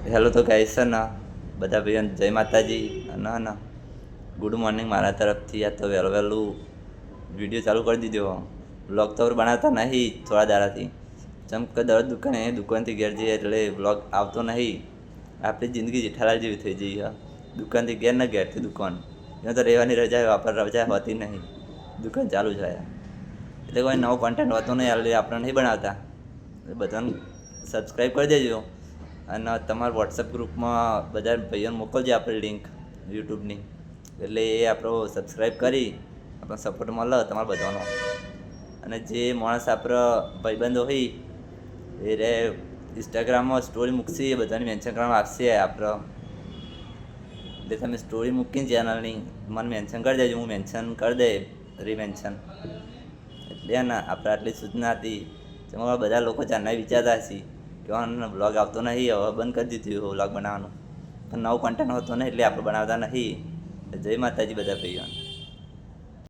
Hello તો guys ને? બધા ભાઈ જય માતાજી. અને ના ગુડ મોર્નિંગ મારા તરફથી. આ તો વહેલું વહેલું વીડિયો ચાલુ કરી દીધો. બ્લોગ તો બનાવતા નહીં, થોડા દાડાથી. જેમ કે દરરોજ દુકાને, દુકાનથી ઘેર જઈએ એટલે બ્લોગ આવતો નહીં. આપણી જિંદગી જેઠાલાલ જેવી થઈ જઈ દુકાનથી ઘેર ને ઘેરથી દુકાન. એમાં તો રહેવાની રજા વાપર રજા હોતી નહીં. દુકાન ચાલુ છે એટલે કોઈ નવો કોન્ટેન્ટ હોતો નહીં, એટલે આપણે નહીં બનાવતા. બધાને સબસ્ક્રાઈબ કરી દેજો. અને તમારા વોટ્સઅપ ગ્રુપમાં બધા ભાઈઓને મોકલજો આપણે લિંક યુટ્યુબની. એટલે એ આપણો સબસ્ક્રાઈબ કરી આપણો સપોર્ટ મળે તમારા બધાનો. અને જે માણસ આપણો ભાઈબંધો હોય, એ રે ઇન્સ્ટાગ્રામમાં સ્ટોરી મૂકશે, એ બધાને મેન્શન કરવામાં આવશે આપણો. એટલે તમે સ્ટોરી મૂકીને ચેનલની મને મેન્શન કરી દેજો, હું મેન્શન કરી દે રીમેન્શન એટલે ને આપણે આટલી સૂચના હતી. તમારા બધા લોકો જાણના વિચારતા હશે. કે બ્લોગ આવતો નહીં, હવે બંધ કરી દીધું બ્લોગ બનાવવાનું. પણ નવો કન્ટેન્ટ હોતો નહીં, એટલે આપણે બનાવતા નહીં. જય માતાજી બધા ભાઈઓને